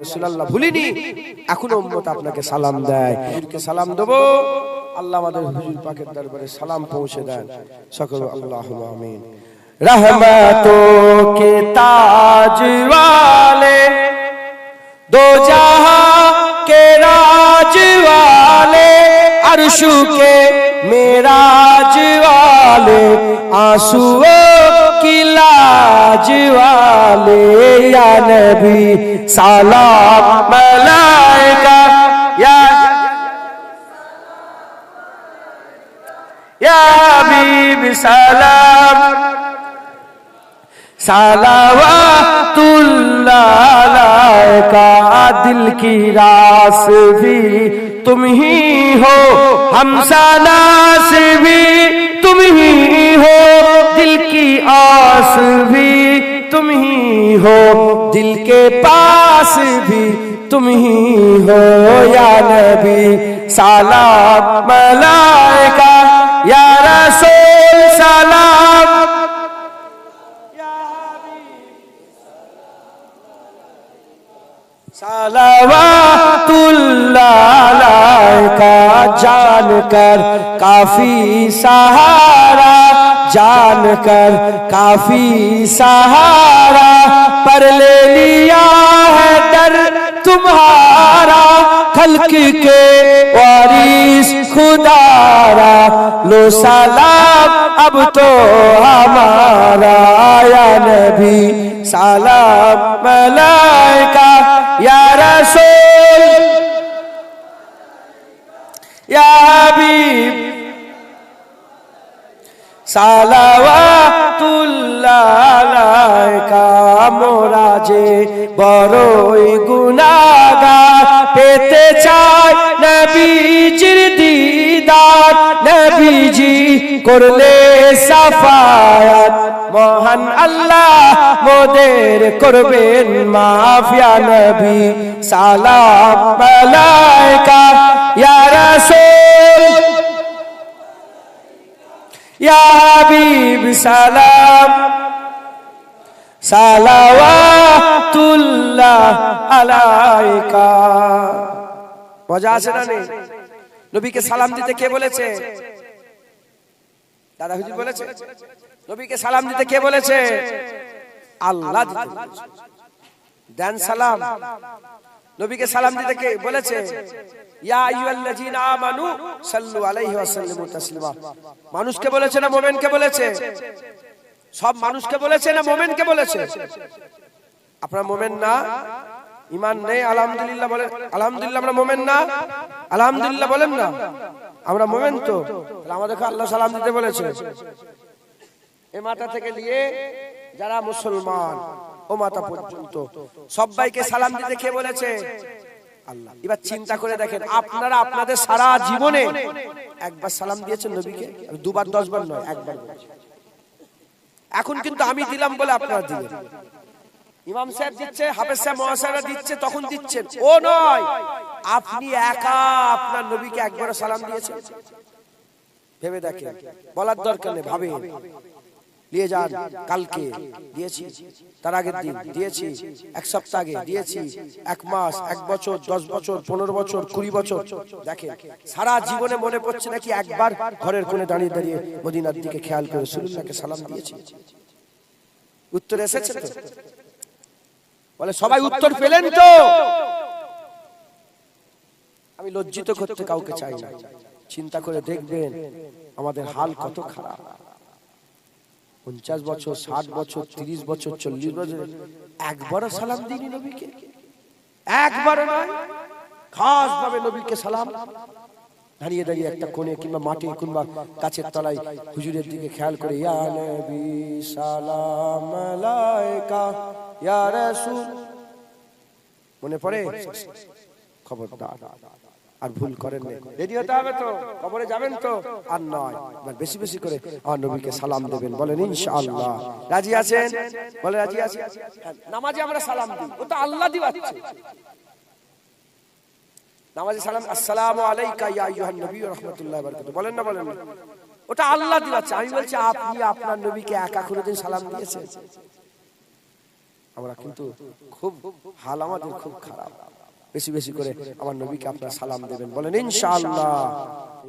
রাসূলুল্লাহ ভুলিনি এখনো উম্মত আপনাকে সালাম দেয় হুজুরকে সালাম দেব আল্লাহ আমাদের হুজুর পাকের দরবারে সালাম পৌঁছে দেন সকল আল্লাহুম্মা আমিন रहमतों के ताज वाले दो जहां के राज वाले अरशु के मेराज کی لاج والے یا نبی، سلام ملائکہ، یا یا حبیب، سلام، صلوات اللہ علیکہ دل کی راس بھی تم ہی ہو، ہم سالاس بھی تم ہی ہو۔ دل کی آس بھی تم ہی ہو۔ دل کے پاس بھی تم ہی ہو۔ یا نبی، سلام، ملائکہ، یا رسول سالاب سالوات اللہ علیہ کا جان کر، کافی سہارا۔ جان کر کافی سہارا پر لے لیا ہے در تمہارا خلق کے وارث خدارا لو سلام اب تو ہمارا یا نبی سلام ملائکہ সালাওয়াতুল্লাহ মোরা যে বড়ই গুনাগার পেতে চাই নবীজির দিদার। নবীজি করলে সাফায়াত। মহান আল্লাহ মোদের করবেন মাফিয়া নবী সালাম মালাইকা ইয়া রাসূল ইয়া হাবিব, সালাম। সালাওয়াতুল্লাহ আলাইকা। মজা আছে না নেই? নবীকে সালাম দিতে কে বলেছে? দাদা হুজুর বলেছে? নবীকে সালাম দিতে কে বলেছে? আল্লাহ দেন সালাম। নবীকে সালাম দিতে কে বলেছে? ইয়া আইয়ুহাল্লাযীনা আমানু সাল্লু আলাইহি ওয়া সাল্লিমু তাসলিমা। মানুষকে বলেছে না মুমিনকে বলেছে? সব মানুষকে বলেছে না মুমিনকে বলেছে? আপনারা মুমিন না? ইমান নেই? আলহামদুলিল্লাহ বলেন, আলহামদুলিল্লাহ আমরা মুমিন না? আলহামদুলিল্লাহ বলেন না। আমরা মুমিন তো। আমাদেরকে আল্লাহ সালাম দিতে বলেছে। এ মাথা থেকে নিয়ে যারা মুসলমান ও মাথা পর্যন্ত। সবাইকে সালাম দিতে কে বলেছে? আল্লাহ। এবার চিন্তা করে দেখেন, আপনারা আপনাদের সারা জীবনে একবার সালাম দিয়েছেন নবীকে? দুবার দশ বার নয়, একবার এখন কিন্তু আমি দিলাম বলে আপনারা দিলেন। ইমাম সাহেব দিচ্ছে, হাফেজ সাহেব মহাশয়রা দিচ্ছে, তখন দিচ্ছেন। ও নয়, আপনি একা আপনার নবীকে একবার সালাম দিয়েছেন? ভেবে দেখেন, বলার দরকার নেই ভাবে নিয়ে যান, কালকে দিয়েছি। তার আগের দিন দিয়েছি, এক সপ্তাহ আগে দিয়েছি, এক মাস, এক বছর, দশ বছর, পনেরো বছর, কুড়ি বছর। সারা জীবনে মনে পড়ছে নাকি একবার ঘরের কোণে দাঁড়িয়ে দাঁড়িয়ে মদিনার দিকে খেয়াল করে সুলুল্লাহকে সালাম দিয়েছি। উত্তর এসেছে তো? বলে, সবাই উত্তর পেলেন তো? আমি লজ্জিত করতে কাউকে চাই না। চিন্তা করে দেখবেন, আমাদের হাল কত খারাপ। পঞ্চাশ বছর, ষাট বছর, তিরিশ বছর, চল্লিশ বছর, একবারও সালাম দিনি নবীকে। একবারও নয় খাস ভাবে নবীকে সালাম। দাঁড়িয়ে দাঁড়িয়ে একটা কোণে কিংবা মাটি কিংবা গাছের তলায় হুজুরের দিকে খেয়াল করে, ইয়া নবী সালাম আলাইকা, ইয়া রাসূল। মনে পড়ে? খবরদার। আর ভুল করেন রেডি হতে হবে তো? কবরে যাবেন তো? আর নয়। বেশি বেশি করে আমার নবীকে সালাম দেবেন। বলেন ইনশাআল্লাহ। রাজি আছেন? বলে রাজি আছেন? হ্যাঁ, নামাজে আমরা সালাম দিই। ও তো আল্লাহ দিবাচ্ছে। নামাজে সালাম আসসালামু আলাইকা ইয়া আইয়ুহান নবী ওয়া রাহমাতুল্লাহি ওয়া বারাকাতুহু। বলেন না বলেন না। ওটা আল্লাহ দিবাচ্ছে। আমি বলছি আপনি আপনার নবীকে একা কোনোদিন সালাম দিয়েছেন? আমরা কিন্তু খুব হাল আমাদের খুব খারাপ। বেশি বেশি করে আমার নবীকে আপনার সালাম দেবেন। বলেন ইনশাআল্লাহ।